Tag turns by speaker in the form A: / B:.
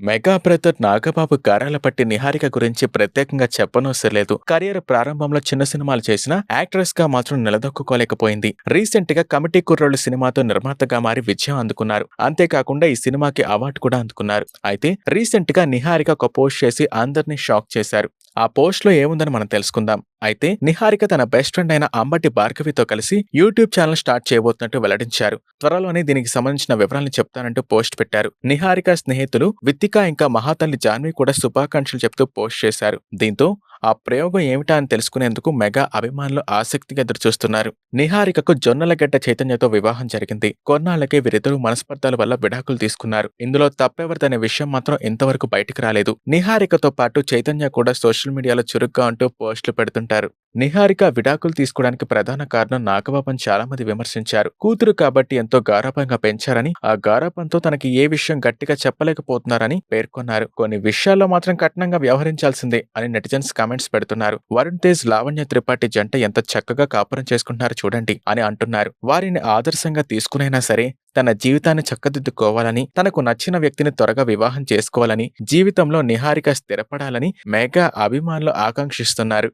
A: Mega brother Nagababu గారాలపట్టి నిహారిక గురించి ప్రత్యేకంగా చెప్పనవసరలేదు. కెరియర్ ప్రారంభంలో చిన్న సినిమాలు చేసిన యాక్ట్రెస్గా మాత్రం నిలదొక్కుకోలేకపోయింది. రీసెంట్గా కమిటీ కుర్రోళ్ళు సినిమాతో నిర్మాతగా మారి విజయం అందుకున్నారు. అంతేకాకుండా ఈ సినిమాకి అవార్డు కూడా అందుకున్నారు. అయితే రీసెంట్గా నిహారిక ఒక పోస్ట్ చేసి అందరినీ షాక్ చేశారు. ఆ పోస్ట్లో ఏముందని మనం తెలుసుకుందాం. అయితే నిహారిక తన బెస్ట్ ఫ్రెండ్ అయిన అంబటి భార్గవితో కలిసి యూట్యూబ్ ఛానల్ స్టార్ట్ చేయబోతున్నట్టు వెల్లడించారు. త్వరలోనే దీనికి సంబంధించిన వివరాలను చెప్తానంటూ పోస్ట్ పెట్టారు. నిహారిక స్నేహితులు విత్తిక ఇంకా మహాతల్లి జాన్వి కూడా శుభాకాంక్షలు చెప్తూ పోస్ట్ చేశారు. దీంతో ఆ ప్రయోగం ఏమిటా అని తెలుసుకునేందుకు మెగా అభిమానులు ఆసక్తిగా ఎదురుచూస్తున్నారు. నిహారికకు జొన్నలగడ్డ చైతన్యతో వివాహం జరిగింది. కొన్నాళ్ళకే వీరిద్దరూ మనస్పర్ధాల వల్ల విడాకులు తీసుకున్నారు. ఇందులో తప్పెవరిదనే విషయం మాత్రం ఇంతవరకు బయటకు రాలేదు. నిహారికతో పాటు చైతన్య కూడా సోషల్ మీడియాలో చురుగ్గా అంటూ పోస్టులు పెడుతుంటారు. నిహారిక విడాకులు తీసుకోవడానికి ప్రధాన కారణం నాగబాబుని చాలా మంది విమర్శించారు. కూతురు కాబట్టి ఎంతో గారాపంగా పెంచారని ఆ గారాపంతో తనకి ఏ విషయం గట్టిగా చెప్పలేకపోతున్నారని పేర్కొన్నారు. కొన్ని విషయాల్లో మాత్రం కఠినంగా వ్యవహరించాల్సిందే అని నెటిజన్స్ కామెంట్స్ పెడుతున్నారు. వరుణ్ తేజ్ లావణ్య త్రిపాఠి జంట ఎంత చక్కగా కాపురం చేసుకుంటున్నారు చూడండి అని అంటున్నారు. వారిని ఆదర్శంగా తీసుకునైనా సరే తన జీవితాన్ని చక్కదిద్దుకోవాలని తనకు నచ్చిన వ్యక్తిని త్వరగా వివాహం చేసుకోవాలని జీవితంలో నిహారిక స్థిరపడాలని మెగా అభిమానులు ఆకాంక్షిస్తున్నారు.